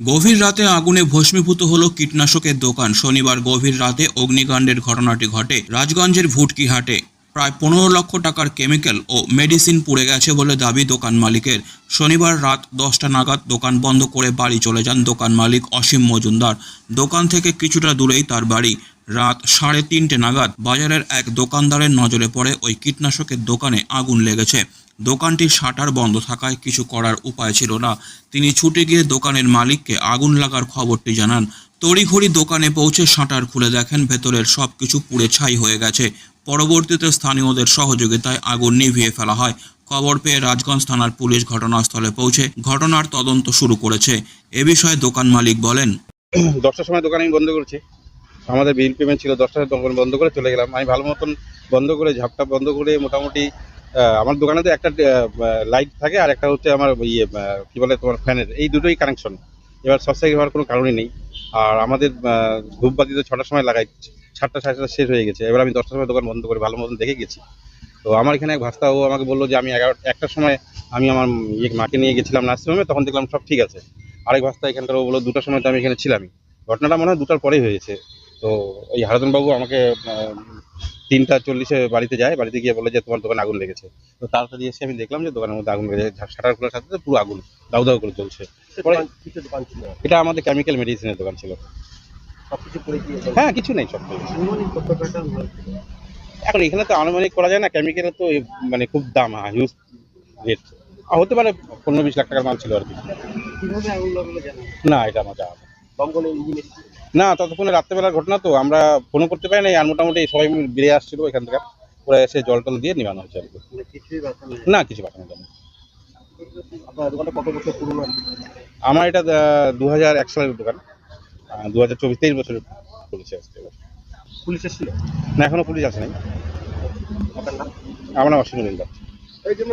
গভীর রাতে আগুনে ভস্মীভূত হলো কীটনাশকের দোকান। শনিবার গভীর রাতে অগ্নিকাণ্ডের ঘটনাটি ঘটে রাজগঞ্জের ভুটকিহাটে প্রায় পনেরো লক্ষ টাকার কেমিক্যাল ও মেডিসিন পুড়ে গেছে বলে দাবি দোকান মালিকের। শনিবার রাত দশটা নাগাদ দোকান বন্ধ করে বাড়ি চলে যান দোকান মালিক অসীম মজুমদার। দোকান থেকে কিছুটা দূরেই তার বাড়ি। রাত সাড়ে তিনটে নাগাদ বাজারের এক দোকানদারের নজরে পড়ে ওই কীটনাশকের দোকানে আগুন লেগেছে। দোকানটির শাটার বন্ধ থাকায় কিছু করার উপায় ছিল না। তিনি ছুটে গিয়ে দোকানের মালিককে আগুন লাগার খবরটি জানান। তড়িঘড়ি দোকানে পৌঁছে শাটার খুলে দেখেন ভেতরের সব কিছু পুড়ে ছাই হয়ে গেছে। পরবর্তীতে স্থানীয়দের সহযোগিতায় আগুন নিভিয়ে ফেলা হয়। খবর পেয়ে রাজগঞ্জ থানার পুলিশ ঘটনাস্থলে পৌঁছে ঘটনার তদন্ত শুরু করেছে। এ বিষয়ে দোকান মালিক বলেন, দশটার সময় দোকান আমি বন্ধ করেছি। আমাদের বিল পেমেন্ট ছিল দশটার দোকান বন্ধ করে চলে গেলাম। আমি ভালো মতন বন্ধ করে, ঝাপটা বন্ধ করে মোটামুটি আমার দোকানে তো একটা লাইট থাকে আর একটা হচ্ছে আমার ইয়ে কি বলে তোমার ফ্যানের এই দুটোই কানেকশন এবার সার্কিট হওয়ার কোনো কারণই নেই। আর আমাদের ধূপবাতি তো ছটার সময় লাগাই, সাতটা সাড়ে সাতটা শেষ হয়ে গেছে। এবার আমি দশটার সময় দোকান বন্ধ করে ভালো মতন দেখে গেছি। তো আমার এখানে এক ভাস্তা ও আমাকে বলল যে, আমি এগারো, একটার সময় আমি আমার ইয়ে মাকে নিয়ে গেছিলাম নার্সিংহোমে, তখন দেখলাম সব ঠিক আছে। আরেক ভাস্তা এখানকার ও বলল, দুটার সময় তো আমি এখানে ছিলামই। ঘটনাটা মনে হয় দুটার পরেই হয়েছে। তো ওই হারাধনবাবু আমাকে তিনটা চল্লিশে বাড়িতে যায় বাড়িতে গিয়ে বলে যে তোমার দোকানে আগুন লেগেছে। তো তাড়াতাড়ি এসে আমি দেখলাম যে দোকানের মধ্যে আগুন লেগেছে শাটার খোলার সাথে পুরো আগুন দাউ দাউ করে চলছে এটা আমাদের কেমিক্যাল মেডিসিনের দোকান ছিল। হ্যাঁ কিছু নেই সব? এখন এখানে তো আনুমানিক করা যায় না কেমিক্যালের তো মানে খুব দাম হিউজ রেট হতে পারে পনেরো বিশ লাখ টাকার মাল ছিল আর কি। না এটা আমার জানা। দমকল না ততক্ষণে রাত্রেবেলার ঘটনা তো আমরা ফোনও করতে পারি না আর মোটামুটি সবাই মিলে বেরিয়ে আসছিল এখান থেকে। ওরা এসে জল টল দিয়ে নিবানো হচ্ছে আর কি। মানে বাঁচানো না। কিছু পাঠানো যাবে আমার এটা দু হাজার এক সালের দোকান। দু হাজার চব্বিশ তেইশ বছর চলেছে আজকে। এবার। পুলিশ এসেছিল? না এখনও পুলিশ আসে নাই। আপনার নাম? আমার নাম অসীম এই জন্য